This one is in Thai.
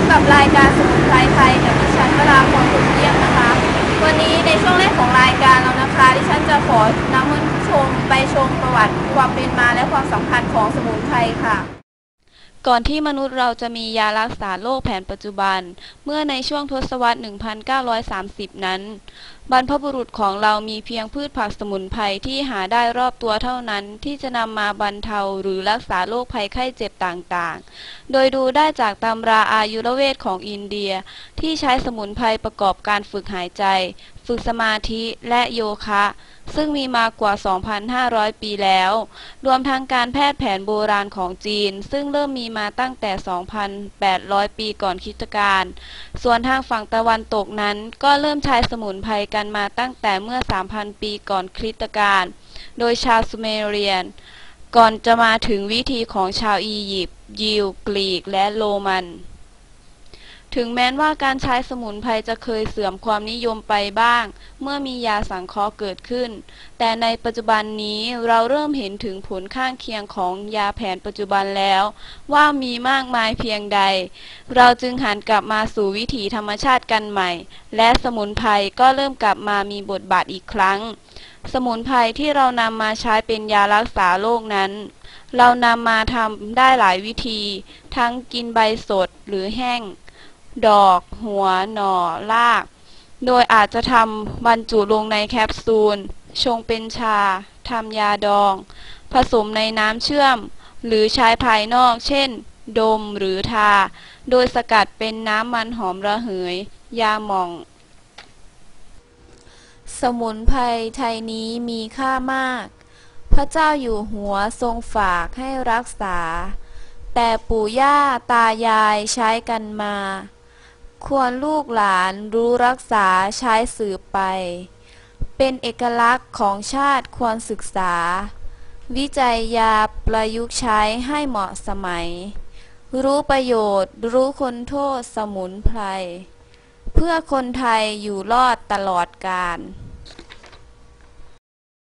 บกับรายการสมุนไพรไทยกับดิฉันวราพรสุนเที่ยงนะคะ วันนี้ในช่วงแรกของรายการเรานะคะดิฉันจะขอนำคุณผู้ชมไปชมประวัติความเป็นมาและความสำคัญของสมุนไพรค่ะ ก่อนที่มนุษย์เราจะมียารักษาโรคแผนปัจจุบัน เมื่อในช่วงทศวรรษ 1930 นั้น บรรพบุรุษของเรามีเพียงพืชผักสมุนไพรที่หาได้รอบตัวเท่านั้น ที่จะนำมาบรรเทาหรือรักษาโรคภัยไข้เจ็บต่างๆ โดยดูได้จากตำราอายุรเวทของอินเดียที่ใช้สมุนไพรประกอบการฝึกหายใจ ฝึกสมาธิและโยคะ ซึ่งมีมากว่า 2,500 ปีแล้ว รวมทั้งการแพทย์แผนโบราณของจีน ซึ่งเริ่มมีมาตั้งแต่ 2,800 ปีก่อนคริสตกาล ส่วนทางฝั่งตะวันตกนั้นก็เริ่มใช้สมุนไพรกันมาตั้งแต่เมื่อ 3,000 ปีก่อนคริสตกาล โดยชาวซูเมเรียน ก่อนจะมาถึงวิธีของชาวอียิปต์ยิวกรีกและโรมัน ถึงแม้ว่าการใช้สมุนไพรจะเคยเสื่อมความนิยมไปบ้าง เมื่อมียาสังเคราะห์เกิดขึ้น แต่ในปัจจุบันนี้เราเริ่มเห็นถึงผลข้างเคียงของยาแผนปัจจุบันแล้ว ว่ามีมากมายเพียงใด เราจึงหันกลับมาสู่วิถีธรรมชาติกันใหม่ และสมุนไพรก็เริ่มกลับมามีบทบาทอีกครั้ง สมุนไพรที่เรานำมาใช้เป็นยารักษาโรคนั้นเรานำมาทำได้หลายวิธี ทั้งกินใบสดหรือแห้ง ดอก หัว หน่อ ราก โดยอาจจะทำบรรจุลงในแคปซูล ชงเป็นชา ทำยาดอง ผสมในน้ำเชื่อม หรือใช้ภายนอก เช่น ดมหรือทา โดยสกัดเป็นน้ำมันหอมระเหย ยาหม่อง สมุนไพรไทยนี้มีค่ามาก พระเจ้าอยู่หัวทรงฝากให้รักษาแต่ปู่ย่าตายายใช้กันมา ควรลูกหลานรู้รักษาใช้สืบไป เป็นเอกลักษณ์ของชาติควรศึกษา วิจัยยาประยุกต์ใช้ให้เหมาะสมัย รู้ประโยชน์รู้คนโทษสมุนไพร เพื่อคนไทยอยู่รอดตลอดกาล